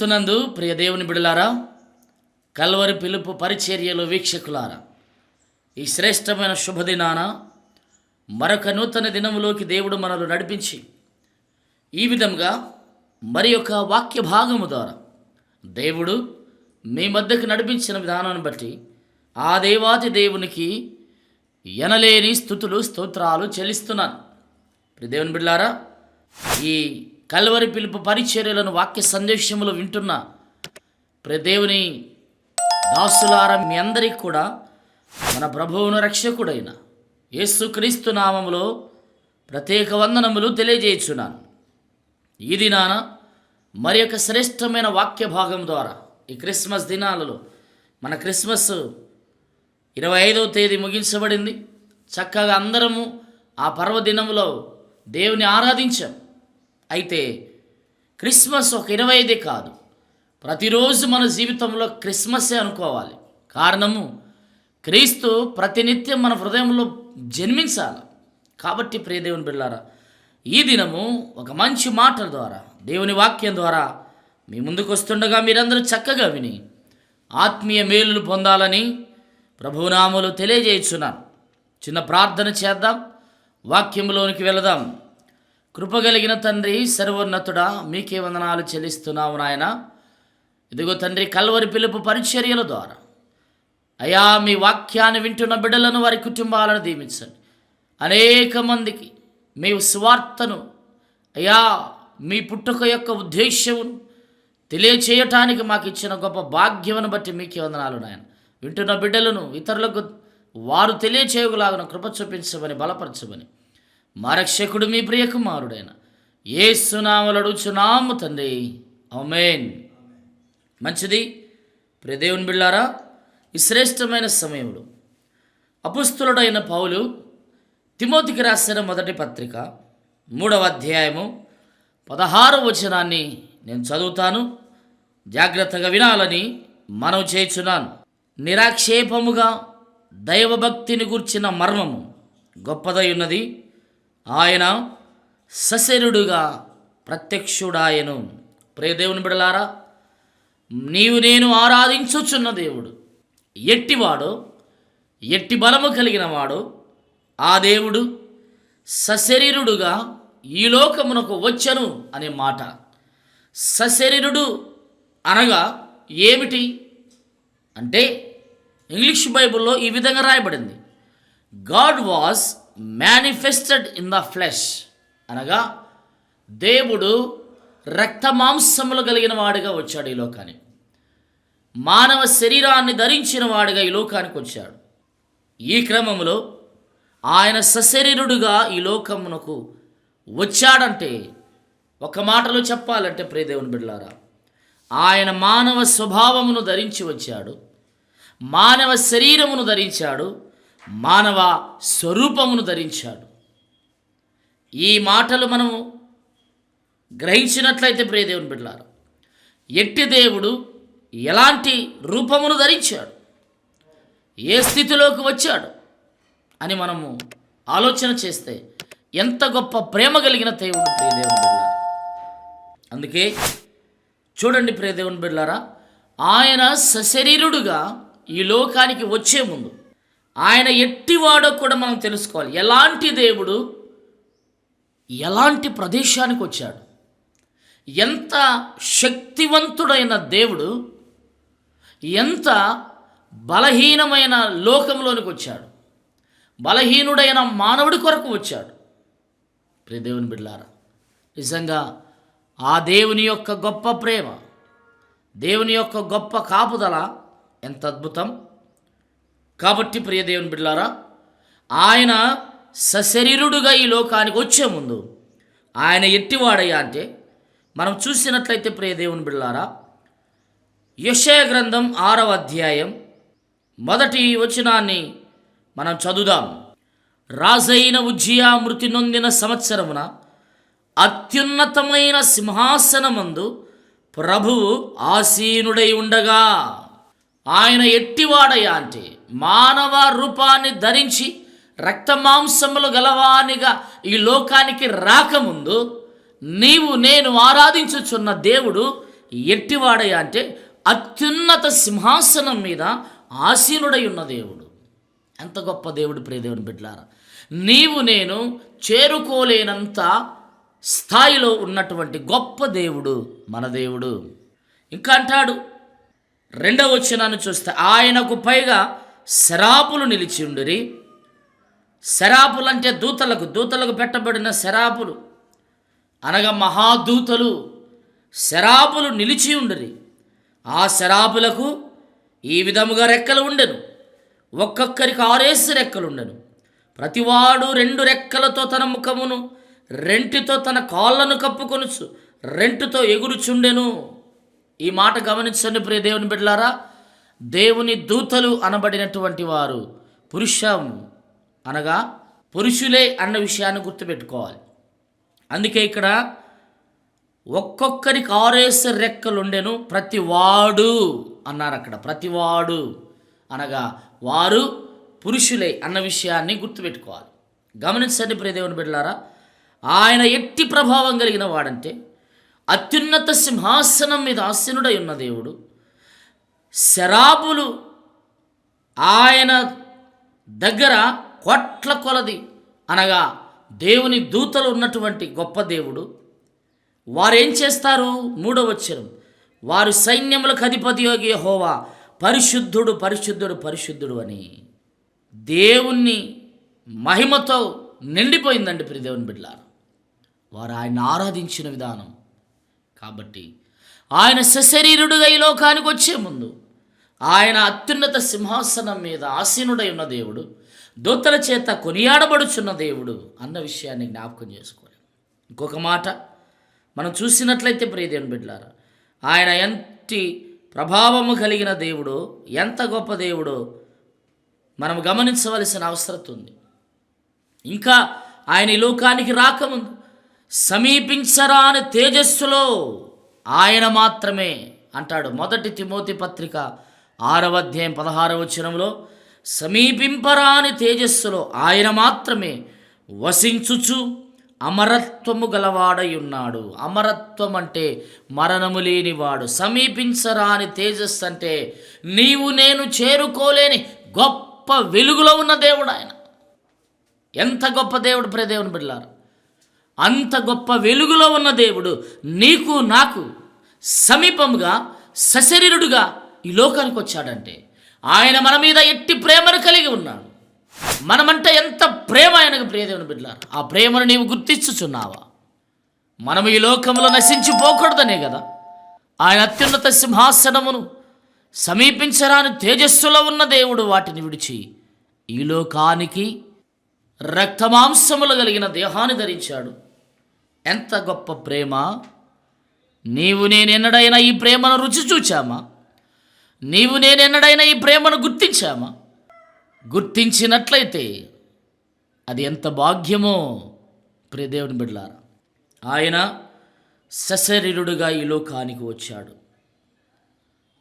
క్రీస్తునందు ప్రియ దేవుని బిడలారా కల్వరి పిలుపు పరిచర్యలు వీక్షకులారా ఈ శ్రేష్టమైన శుభదినాన మరొక నూతన దినములోకి దేవుడు మనలు నడిపించి ఈ విధంగా మరి యొక్క వాక్య భాగము ద్వారా దేవుడు మీ మధ్యకు నడిపించిన విధానాన్ని బట్టి ఆ దేవాది దేవునికి ఎనలేని స్థుతులు స్తోత్రాలు చెల్లిస్తున్నాను. ప్రియదేవుని దేవుని ఈ కల్వరి పిలుపు పరిచర్యలను వాక్య సందేశములు వింటున్న ప్రదేవుని దాసులారా మీ అందరికీ కూడా మన ప్రభువును రక్షకుడైన యేసుక్రీస్తు నామములో ప్రత్యేక వందనములు తెలియజేయుచున్నాను. ఈ దినాన మరి యొక్క శ్రేష్టమైన వాక్య భాగం ద్వారా ఈ క్రిస్మస్ దినాలలో మన క్రిస్మస్ ఇరవై ఐదవ తేదీ ముగించబడింది. చక్కగా అందరము ఆ పర్వదినములో దేవుని ఆరాధించాం. అయితే క్రిస్మస్ ఒక ఇరవైదే కాదు. ప్రతిరోజు మన జీవితంలో క్రిస్మసే అనుకోవాలి. కారణము క్రీస్తు ప్రతినిత్యం మన హృదయంలో జన్మించాలి. కాబట్టి ప్రియదేవుని బిళ్ళారా ఈ దినము ఒక మంచి మాటల ద్వారా దేవుని వాక్యం ద్వారా మీ ముందుకు వస్తుండగా మీరందరూ చక్కగా విని ఆత్మీయ మేలులు పొందాలని ప్రభునామలు తెలియజేయుచున్నాను. చిన్న ప్రార్థన చేద్దాం. వాక్యంలోనికి వెళదాం. కృపగలిగిన తండ్రి సర్వోన్నతుడా మీకే వందనాలు చెల్లిస్తున్నావు నాయన. ఇదిగో తండ్రి కల్వరి పిలుపు పరిచర్యల ద్వారా. అయా మీ వాక్యాన్ని వింటున్న బిడ్డలను వారి కుటుంబాలను దీవించండి. అనేక మందికి మీ స్వార్థను అయా మీ పుట్టుక యొక్క ఉద్దేశ్యమును తెలియచేయటానికి మాకు ఇచ్చిన గొప్ప భాగ్యమును బట్టి మీకే వందనాలు నాయన. వింటున్న బిడ్డలను ఇతరులకు వారు తెలియచేయగలాగిన కృప చూపించమని బలపరచమని మా రక్షకుడు మీ ప్రియకుమారుడైన ఏ సునామలడుచున్నాము తండ్రి. అమేన్ మంచిది? ప్రదేవుని బిళ్ళారా ఈ శ్రేష్టమైన సమయంలో అపుస్తులుడైన పౌలు తిమోతికి రాసిన మొదటి పత్రిక మూడవ అధ్యాయము పదహారు వచనాన్ని నేను చదువుతాను. జాగ్రత్తగా వినాలని మనవి చేయుచున్నాను. నిరాక్షేపముగా దైవభక్తిని గూర్చిన మర్మము గొప్పదై ఉన్నది. ఆయన సశరుడుగా ప్రత్యక్షుడాయను. ప్రేదేవుని బిడలారా నీవు నేను ఆరాధించుచున్న దేవుడు. ఎట్టివాడు ఎట్టి బలము కలిగిన వాడు ఆ దేవుడు సశరీరుడుగా ఈ లోకమునకు వచ్చను అనే మాట. సశరీరుడు అనగా ఏమిటి? అంటే ఇంగ్లీష్ బైబిల్లో ఈ విధంగా రాయబడింది. God was manifested in the flesh అనగా దేవుడు రక్తమాంసములు కలిగిన వాడిగా వచ్చాడు ఈ లోకానికి. మానవ శరీరాన్ని ధరించిన వాడిగా ఈ లోకానికి వచ్చాడు. ఈ క్రమంలో ఆయన సశరీరుడుగా ఈ లోకమునకు వచ్చాడంటే ఒక మాటలో చెప్పాలంటే ప్రియదేవుని బిడ్డలారా ఆయన మానవ స్వభావమును ధరించి వచ్చాడు మానవ శరీరమును ధరించాడు మానవ స్వరూపమును ధరించాడు. ఈ మాటలు మనము గ్రహించినట్లయితే ప్రియదేవుని బిడ్డలారా ఎట్టి దేవుడు ఎలాంటి రూపమును ధరించాడు ఏ స్థితిలోకి వచ్చాడు అని మనము ఆలోచన చేస్తే ఎంత గొప్ప ప్రేమ కలిగిన దేవుడు ప్రియదేవుని బిడ్డ అందుకే చూడండి ప్రియదేవుని బిడ్డారా ఆయన సశరీరుడుగా ఈ లోకానికి వచ్చే ముందు ఆయన ఎట్టివాడో కూడా మనం తెలుసుకోవాలి. ఎలాంటి దేవుడు ఎలాంటి ప్రదేశానికి వచ్చాడు? ఎంత శక్తివంతుడైన దేవుడు ఎంత బలహీనమైన లోకంలోనికి వచ్చాడు? బలహీనుడైన మానవుడి కొరకు వచ్చాడు. ప్రియ దేవుని బిడ్లారా నిజంగా ఆ దేవుని యొక్క గొప్ప ప్రేమ దేవుని యొక్క గొప్ప కాపుదల ఎంత అద్భుతం. కాబట్టి ప్రియదేవుని బిడ్లారా ఆయన సశరీరుడుగా ఈ లోకానికి వచ్చే ముందు ఆయన ఎట్టివాడయ్యా అంటే మనం చూసినట్లయితే ప్రియదేవుని బిళ్ళారా బిడ్లారా యశయ గ్రంథం ఆరవ అధ్యాయం మొదటి వచనాన్ని మనం చదువుదాం. రాజైన ఉజ్జియా మృతి నొందిన సంవత్సరమున అత్యున్నతమైన సింహాసనమందు ప్రభువు ఆసీనుడై ఉండగా ఆయన ఎట్టివాడయ్యా అంటే మానవ రూపాన్ని ధరించి రక్తమాంసములు గలవానిగా ఈ లోకానికి రాకముందు నీవు నేను ఆరాధించుచున్న దేవుడు ఎట్టివాడయ్యా అంటే అత్యున్నత సింహాసనం మీద ఆసీనుడై ఉన్న దేవుడు. ఎంత గొప్ప దేవుడు ప్రియదేవుని బిడ్డలారా నీవు నేను చేరుకోలేనంత స్థాయిలో ఉన్నటువంటి గొప్ప దేవుడు మన దేవుడు. ఇంకా అంటాడు రెండవ వచనాన్ని చూస్తే ఆయనకు పైగా శరాపులు నిలిచి ఉండిరి. శరాపులు అంటే దూతలకు దూతలకు పెట్టబడిన శరాపులు అనగా మహాదూతలు శరాపులు నిలిచి ఉండరి. ఆ శరాపులకు ఈ విధముగా రెక్కలు ఉండెను. ఒక్కొక్కరికి ఆరేసి రెక్కలుండెను ప్రతివాడు రెండు రెక్కలతో తన ముఖమును రెంటితో తన కాళ్ళను కప్పుకొనుచు రెంటుతో ఎగురుచుండెను. ఈ మాట గమనించండి ప్రియ దేవుని బిడ్డలారా. దేవుని దూతలు అనబడినటువంటి వారు పురుషం అనగా పురుషులే అన్న విషయాన్ని గుర్తుపెట్టుకోవాలి. అందుకే ఇక్కడ ఒక్కొక్కరికి ఆరేస రెక్కలుండెను ప్రతి వాడు అన్నారు అక్కడ ప్రతివాడు అనగా వారు పురుషులే అన్న విషయాన్ని గుర్తుపెట్టుకోవాలి. గమనించండి ప్రియదేవుని బిడ్డలారా ఆయన ఎట్టి ప్రభావం కలిగిన వాడంటే అత్యున్నత సింహాసనం మీద ఆసీనుడై ఉన్న దేవుడు శరాబులు ఆయన దగ్గర కోట్ల కొలది. అనగా దేవుని దూతలు ఉన్నటువంటి గొప్ప దేవుడు. వారేం చేస్తారు? మూడవచ్చరం వారు సైన్యములకు అధిపతి యోగి హోవా పరిశుద్ధుడు పరిశుద్ధుడు పరిశుద్ధుడు అని. దేవుణ్ణి మహిమతో నిండిపోయిందండి ప్రిదేవుని బిడ్డలారు. వారు ఆయన ఆరాధించిన విధానం. కాబట్టి ఆయన సశరీరుడుగా ఈ లోకానికి వచ్చే ముందు ఆయన అత్యున్నత సింహాసనం మీద ఆసీనుడై ఉన్న దేవుడు దూతల చేత కొనియాడబడుచున్న దేవుడు అన్న విషయాన్ని జ్ఞాపకం చేసుకోవాలి. ఇంకొక మాట మనం చూసినట్లయితే ప్రియదేవుని బిడ్లారా ఆయన ఎంటి ప్రభావము కలిగిన దేవుడు ఎంత గొప్ప దేవుడో మనం గమనించవలసిన అవసరం ఉంది. ఇంకా ఆయన ఈ లోకానికి రాకముందు సమీపించరాని తేజస్సులో ఆయన మాత్రమే అంటాడు మొదటి తిమోతి పత్రిక ఆరవ అధ్యాయం పదహారవ వచనంలో సమీపింపరాని తేజస్సులో ఆయన మాత్రమే వసించుచు అమరత్వము గలవాడై ఉన్నాడు అమరత్వం అంటే మరణము లేనివాడు. సమీపించరాని తేజస్సు అంటే నీవు నేను చేరుకోలేని గొప్ప వెలుగులో ఉన్న దేవుడు ఆయన. ఎంత గొప్ప దేవుడు ప్రదేవుని బిడ్డారు అంత గొప్ప వెలుగులో ఉన్న దేవుడు నీకు నాకు సమీపముగా సశరీరుడుగా ఈ లోకానికి వచ్చాడంటే ఆయన మన మీద ఎట్టి ప్రేమను కలిగి ఉన్నాడు. మనమంటే ఎంత ప్రేమ ఆయనకు ప్రియదేవుని బిడ్డలారు ఆ ప్రేమను నీవు గుర్తించుచున్నావా? మనం ఈ లోకంలో నశించిపోకూడదనే కదా. ఆయన అత్యున్నత సింహాసనమును సమీపించరాని తేజస్సులో ఉన్న దేవుడు వాటిని విడిచి ఈ లోకానికి రక్తమాంసములు కలిగిన దేహాన్ని ధరించాడు. ఎంత గొప్ప ప్రేమ! నీవు నేనెన్నడైనా ఈ ప్రేమను రుచి చూచామా? నీవు నేనెన్నడైనా ఈ ప్రేమను గుర్తించామా? గుర్తించినట్లయితే అది ఎంత భాగ్యమో ప్రియదేవుని బిడ్లారా ఆయన సశరీరుడుగా ఈ లోకానికి వచ్చాడు.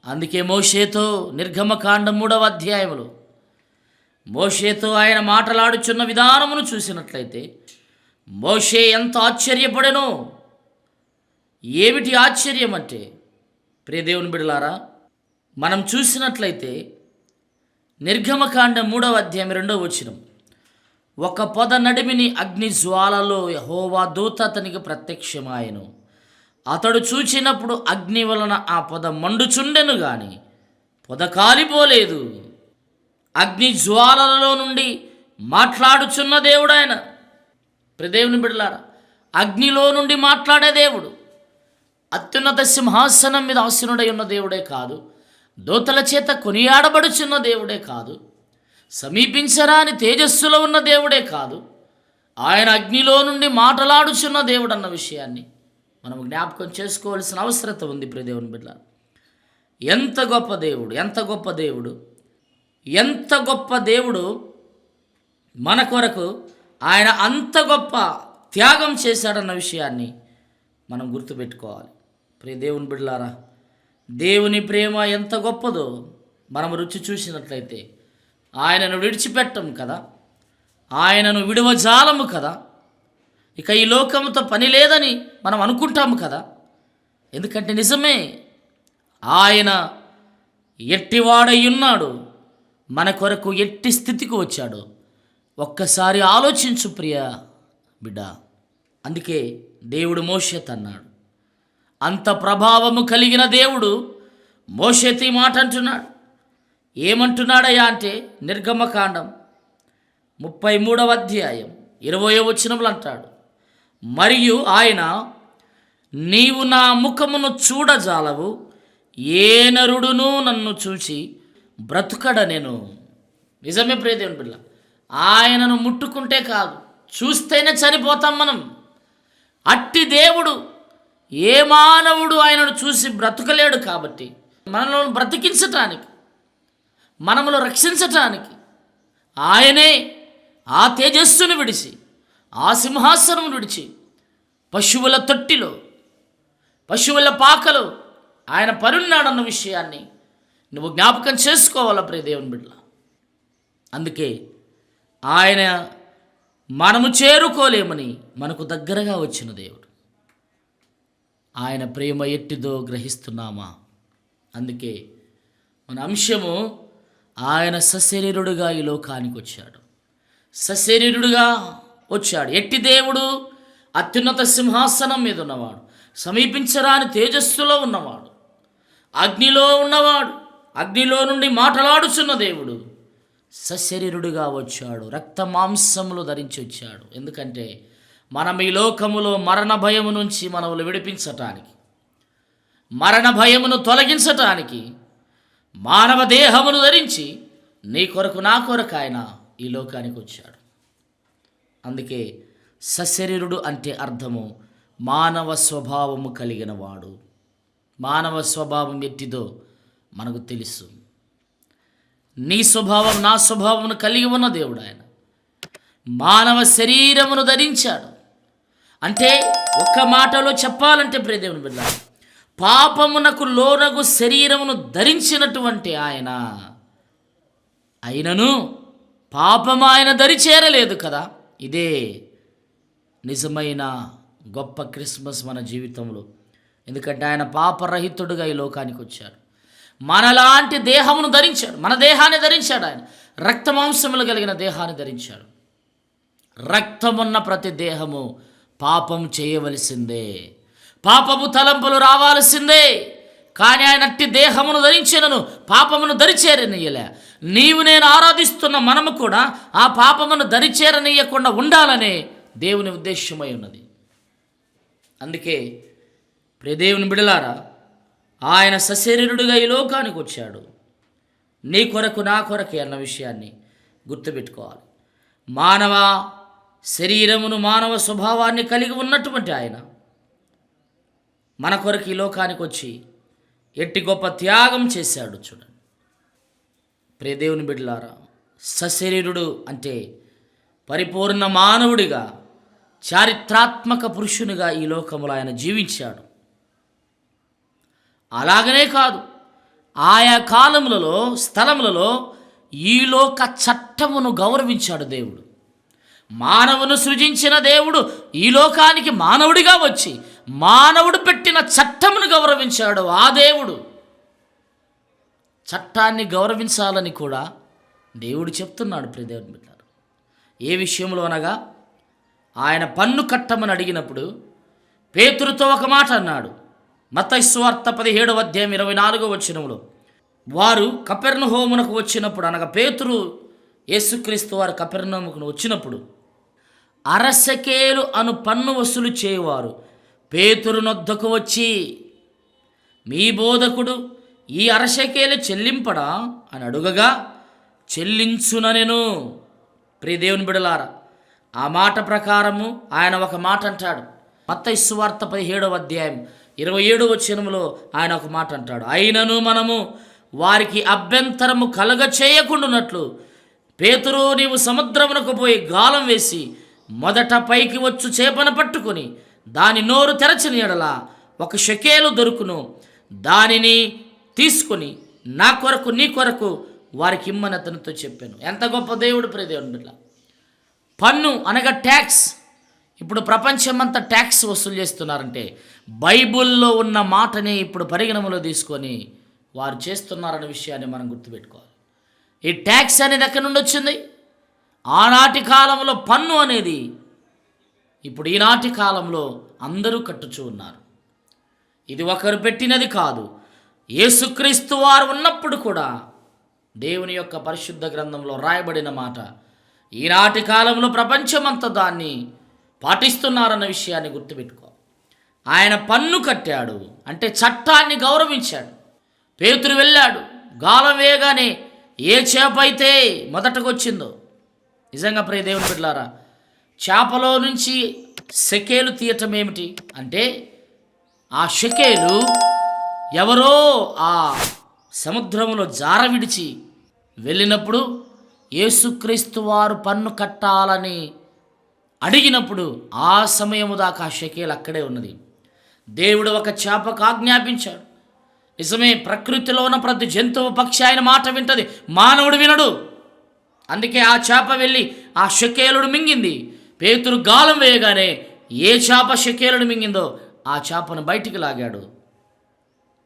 అందుకే మోషేతో నిర్గమకాండ మూడవ అధ్యాయంలో మోషేతో ఆయన మాటలాడుచున్న విధానమును చూసినట్లయితే మోషే ఎంత ఆశ్చర్యపడెనో. ఏమిటి ఆశ్చర్యం అంటే ప్రియదేవుని బిడలారా మనం చూసినట్లయితే నిర్గమకాండ మూడవ అధ్యాయం రెండవ వచనం. ఒక పొద నడిమిని అగ్ని జ్వాలలో యహోవా దూత అతనికి ప్రత్యక్షమాయను. అతడు చూచినప్పుడు అగ్ని వలన ఆ పొద మండుచుండెను గాని పొద కాలిపోలేదు. అగ్ని జ్వాలలలో నుండి మాట్లాడుచున్న దేవుడు ఆయన. ప్రదేవుని బిడలారా అగ్నిలో నుండి మాట్లాడే దేవుడు. అత్యున్నత సింహాసనం మీద ఆసీనుడై ఉన్న దేవుడే కాదు. దూతల చేత కొనియాడబడుచున్న దేవుడే కాదు. సమీపించరాని తేజస్సులో ఉన్న దేవుడే కాదు. ఆయన అగ్నిలో నుండి మాటలాడుచున్న దేవుడు అన్న విషయాన్ని మనం జ్ఞాపకం చేసుకోవాల్సిన అవసరత ఉంది ప్రదేవుని బిడ్డ. ఎంత గొప్ప దేవుడు ఎంత గొప్ప దేవుడు ఎంత గొప్ప దేవుడు మన కొరకు ఆయన అంత గొప్ప త్యాగం చేశాడన్న విషయాన్ని మనం గుర్తుపెట్టుకోవాలి. ప్రియ దేవుని బిడ్డలారా దేవుని ప్రేమ ఎంత గొప్పదో మనం రుచి చూసినట్లయితే ఆయనను విడిచిపెట్టం కదా. ఆయనను విడవజాలము కదా. ఇక ఈ లోకంతో పని లేదని మనం అనుకుంటాము కదా. ఎందుకంటే నిజమే ఆయన ఎట్టివాడై ఉన్నాడు మన కొరకు ఎట్టి స్థితికి వచ్చాడు. ఒక్కసారి ఆలోచించు ప్రియ బిడ్డ. అందుకే దేవుడు మోషత్ అన్నాడు అంత ప్రభావము కలిగిన దేవుడు మోషేతి మాట అంటున్నాడు ఏమంటున్నాడయ్యా అంటే నిర్గమకాండం ముప్పై మూడవ అధ్యాయం ఇరవయో వచనములు అంటాడు. మరియు ఆయన నీవు నా ముఖమును చూడజాలవు ఏ నరుడును నన్ను చూచి బ్రతుకడ నేను నిజమే ప్రియదేవుని పిల్ల ఆయనను ముట్టుకుంటే కాదు చూస్తేనే చనిపోతాం మనం. అట్టి దేవుడు ఏ మానవుడు ఆయనను చూసి బ్రతకలేడు కాబట్టి మనలను బ్రతికించటానికి మనమును రక్షించటానికి ఆయనే ఆ తేజస్సును విడిచి ఆ సింహాసనం విడిచి పశువుల తొట్టిలో పశువుల పాకలో ఆయన పరున్నాడన్న విషయాన్ని నువ్వు జ్ఞాపకం చేసుకోవాలా ప్రియ దేవుని బిడ్డ అందుకే ఆయన మనము చేరుకోలేమని మనకు దగ్గరగా వచ్చిన దేవుడు. ఆయన ప్రేమ ఎట్టిదో గ్రహిస్తున్నామా? అందుకే మన అంశము ఆయన సశరీరుడుగా ఈ లోకానికి వచ్చాడు. సశరీరుడుగా వచ్చాడు. ఎట్టి దేవుడు అత్యున్నత సింహాసనం మీద ఉన్నవాడు. సమీపించరాని తేజస్సులో ఉన్నవాడు. అగ్నిలో ఉన్నవాడు. అగ్నిలో నుండి మాటలాడుచున్న దేవుడు సశరీరుడుగా వచ్చాడు. రక్త మాంసములు ధరించి వచ్చాడు. ఎందుకంటే మనం ఈ లోకములో మరణ భయము నుంచి మనములు విడిపించటానికి మరణ భయమును తొలగించటానికి మానవ దేహమును ధరించి నీ కొరకు నా కొరకు ఆయన ఈ లోకానికి వచ్చాడు. అందుకే సశరీరుడు అంటే అర్థము మానవ స్వభావము కలిగిన వాడు. మానవ స్వభావం ఎట్టిదో మనకు తెలుసు. నీ స్వభావం నా స్వభావమును కలిగి ఉన్న దేవుడు ఆయన. మానవ శరీరమును ధరించాడు. అంటే ఒక్క మాటలో చెప్పాలంటే ప్రేదేవుని బిడ్డ పాపమునకు లోనగు శరీరమును ధరించినటువంటి ఆయన అయినను పాపం ఆయన దరి చేరలేదు కదా. ఇదే నిజమైన గొప్ప క్రిస్మస్ మన జీవితంలో. ఎందుకంటే ఆయన పాపరహితుడుగా ఈ లోకానికి వచ్చాడు. మనలాంటి దేహమును ధరించాడు. మన దేహాన్ని ధరించాడు ఆయన. రక్తమాంసములు కలిగిన దేహాన్ని ధరించాడు. రక్తమున్న ప్రతి దేహము పాపం చేయవలసిందే. పాపము తలంపులు రావాల్సిందే. కానీ ఆయన అట్టి దేహమును ధరించినను పాపమును దరిచేరనీయలే నీవు నేను ఆరాధిస్తున్న మనము కూడా ఆ పాపమును దరిచేరనీయకుండా ఉండాలనే దేవుని ఉద్దేశ్యమై ఉన్నది. అందుకే ప్రియదేవుని బిడలారా ఆయన సశరీరుడుగా ఈ లోకానికి వచ్చాడు. నీ కొరకు నా కొరకే అన్న విషయాన్ని గుర్తుపెట్టుకోవాలి. మానవ శరీరమును మానవ స్వభావాన్ని కలిగి ఉన్నటువంటి ఆయన. మన కొరకు ఈ లోకానికి వచ్చి ఎట్టి గొప్ప త్యాగం చేశాడు చూడండి. ప్రియదేవుని బిడ్డలారా సశరీరుడు అంటే పరిపూర్ణ మానవుడిగా చారిత్రాత్మక పురుషునిగా ఈ లోకంలో ఆయన జీవించాడు. అలాగనే కాదు ఆయా కాలములలో స్థలములలో ఈ లోక చట్టమును గౌరవించాడు దేవుడు. మానవును సృజించిన దేవుడు ఈ లోకానికి మానవుడిగా వచ్చి మానవుడు పెట్టిన చట్టమును గౌరవించాడు ఆ దేవుడు. చట్టాన్ని గౌరవించాలని కూడా దేవుడు చెప్తున్నాడు ప్రదేవుని బిడ్డారు. ఏ విషయంలో అనగా ఆయన పన్ను కట్టమని అడిగినప్పుడు పేతురుతో ఒక మాట అన్నాడు. మతైస్వార్త పదిహేడవ అధ్యాయం ఇరవై నాలుగో వచ్చినంలో వారు కపెర్ణ హోమునకు వచ్చినప్పుడు అనగా పేతురు యేసుక్రీస్తు వారు కపెర్ణముకు వచ్చినప్పుడు అరసకేలు అను పన్ను వసూలు చేయవారు. పేతురు నొద్దకు వచ్చి మీ బోధకుడు ఈ అరసకేలు చెల్లింపడా? అని అడుగగా చెల్లించుననెను ప్రియదేవుని బిడలారా ఆ మాట ప్రకారము ఆయన ఒక మాట అంటాడు. మత్త ఇస్సువార్త పదిహేడవ అధ్యాయం ఇరవై ఏడవ వచనములో ఆయన ఒక మాట అంటాడు. అయినను మనము వారికి అభ్యంతరము కలగ చేయకుండానట్లు పేతురు నీవు సముద్రమునకు పోయి గాలం వేసి మొదట పైకి వచ్చు చేపను పట్టుకొని దాని నోరు తెరచిన ఎడల ఒక షకేలు దొరుకును. దానిని తీసుకొని నా కొరకు నీ కొరకు వారికి ఇమ్మని అతనితో చెప్పాను. ఎంత గొప్ప దేవుడు ప్రదేవుడిలా బిడ్డ పన్ను అనగా ట్యాక్స్. ఇప్పుడు ప్రపంచమంతా ట్యాక్స్ వసూలు చేస్తున్నారంటే బైబిల్లో ఉన్న మాటని ఇప్పుడు పరిగణనలో తీసుకొని వారు చేస్తున్నారన్న విషయాన్ని మనం గుర్తుపెట్టుకోవాలి. ఈ ట్యాక్స్ అనేది ఎక్కడి నుండి వచ్చింది? ఆనాటి కాలంలో పన్ను అనేది ఇప్పుడు ఈనాటి కాలంలో అందరూ కట్టుచూ ఉన్నారు. ఇది ఒకరు పెట్టినది కాదు. యేసుక్రీస్తు వారు ఉన్నప్పుడు కూడా దేవుని యొక్క పరిశుద్ధ గ్రంథంలో రాయబడిన మాట ఈనాటి కాలంలో ప్రపంచమంతా దాన్ని పాటిస్తున్నారన్న విషయాన్ని గుర్తుపెట్టుకో. ఆయన పన్ను కట్టాడు అంటే చట్టాన్ని గౌరవించాడు. పేతురు వెళ్ళాడు గాలం వేయగానే ఏ చేప అయితే మొదటకొచ్చిందో నిజంగా ప్రియ దేవుని బిడ్డలారా చేపలో నుంచి సెకేలు తీయటం ఏమిటి అంటే ఆ షకేలు ఎవరో ఆ సముద్రంలో జార విడిచి వెళ్ళినప్పుడు యేసుక్రీస్తు వారు పన్ను కట్టాలని అడిగినప్పుడు ఆ సమయము దాకా ఆ షకేలు అక్కడే ఉన్నది. దేవుడు ఒక చేపకు ఆజ్ఞాపించాడు. నిజమే ప్రకృతిలో ఉన్న ప్రతి జంతువు పక్షి ఆయన మాట వింటది. మానవుడు వినడు. అందుకే ఆ చేప వెళ్ళి ఆ షకేలుడు మింగింది. పేతురు గాలం వేయగానే ఏ చేప షకేలుడు మింగిందో ఆ చేపను బయటికి లాగాడు.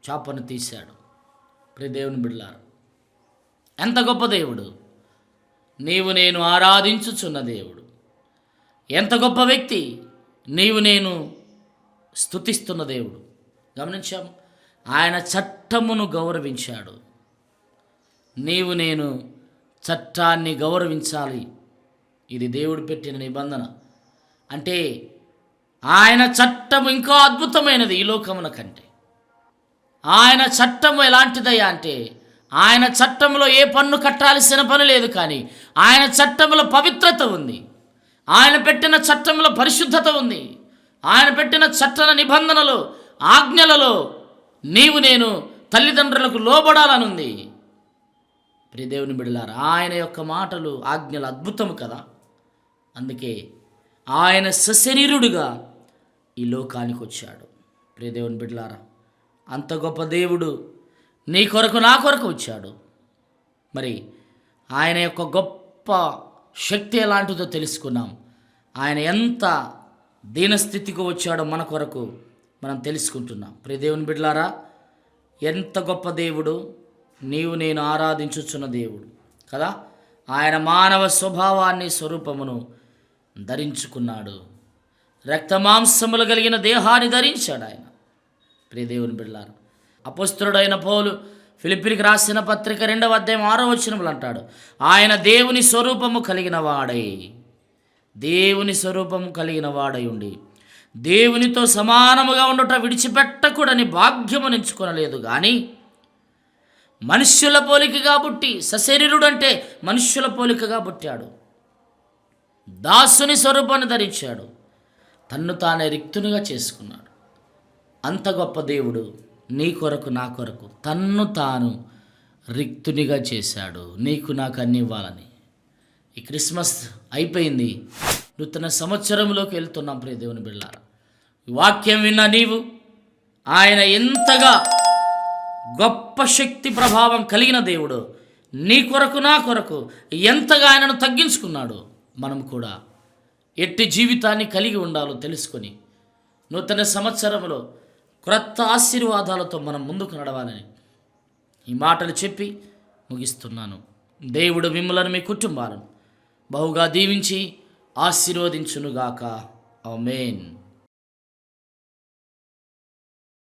చేపను తీశాడు. ప్రియ దేవుని బిడ్డలారు ఎంత గొప్ప దేవుడు. నీవు నేను ఆరాధించుచున్న దేవుడు. ఎంత గొప్ప వ్యక్తి. నీవు నేను స్తుతిస్తున్న దేవుడు. గమనించాము. ఆయన చట్టమును గౌరవించాడు. నీవు నేను చట్టాన్ని గౌరవించాలి. ఇది దేవుడు పెట్టిన నిబంధన. అంటే ఆయన చట్టం ఇంకా అద్భుతమైనది ఈ లోకమున కంటే. ఆయన చట్టం ఎలాంటిదయ్యా అంటే ఆయన చట్టంలో ఏ పన్ను కట్టాల్సిన పని లేదు కానీ ఆయన చట్టంలో పవిత్రత ఉంది. ఆయన పెట్టిన చట్టంలో పరిశుద్ధత ఉంది. ఆయన పెట్టిన చట్టన నిబంధనలు ఆజ్ఞలలో నీవు నేను తల్లిదండ్రులకు లోబడాలనుంది. ప్రియదేవుని బిడలారా ఆయన యొక్క మాటలు ఆజ్ఞలు అద్భుతము కదా? అందుకే ఆయన సశరీరుడుగా ఈ లోకానికి వచ్చాడు. ప్రియదేవుని బిడ్డలారా అంత గొప్ప దేవుడు నీ కొరకు నా కొరకు వచ్చాడు. మరి ఆయన యొక్క గొప్ప శక్తి ఎలాంటిదో తెలుసుకున్నాం. ఆయన ఎంత దీనస్థితికి వచ్చాడో మన కొరకు మనం తెలుసుకుంటున్నాం. ప్రియదేవుని బిడ్డలారా ఎంత గొప్ప దేవుడు నీవు నేను ఆరాధించుచున్న దేవుడు. కదా? ఆయన మానవ స్వభావాన్ని స్వరూపమును ధరించుకున్నాడు. రక్తమాంసములు కలిగిన దేహాన్ని ధరించాడు ఆయన. ప్రియదేవుని బిళ్ళారు బిడ్డలారు అపస్తుడైన పౌలు ఫిలిపిరికి రాసిన పత్రిక రెండవ అధ్యాయం ఆరో వచనములు అంటాడు ఆయన దేవుని స్వరూపము కలిగిన వాడై దేవుని స్వరూపము కలిగిన వాడై ఉండి దేవునితో సమానముగా ఉండుట విడిచిపెట్టకూడని భాగ్యమునించుకొనలేదు కానీ మనుష్యుల పోలికగా పుట్టి సశరీరుడు అంటే మనుష్యుల పోలికగా పుట్టాడు. దాసుని స్వరూపాన్ని ధరించాడు. తన్ను తానే రిక్తునిగా చేసుకున్నాడు. అంత గొప్ప దేవుడు నీ కొరకు నా కొరకు తన్ను తాను రిక్తునిగా చేశాడు. నీకు నాకు అన్ని ఇవ్వాలని. ఈ క్రిస్మస్ అయిపోయింది. నూతన సంవత్సరంలోకి వెళ్తున్నాం ప్రియ దేవుని బిళ్ళారా. వాక్యం విన్న నీవు ఆయన ఎంతగా గొప్ప శక్తి ప్రభావం కలిగిన దేవుడు. నీ కొరకు నా కొరకు ఎంతగా ఆయనను తగ్గించుకున్నాడు మనం కూడా ఎట్టి జీవితాన్ని కలిగి ఉండాలో తెలుసుకొని నూతన సంవత్సరంలో క్రొత్త ఆశీర్వాదాలతో మనం ముందుకు నడవాలని ఈ మాటలు చెప్పి ముగిస్తున్నాను. దేవుడు మిమ్మలను మీ కుటుంబాలను బహుగా దీవించి ఆశీర్వదించునుగాక. మెయిన్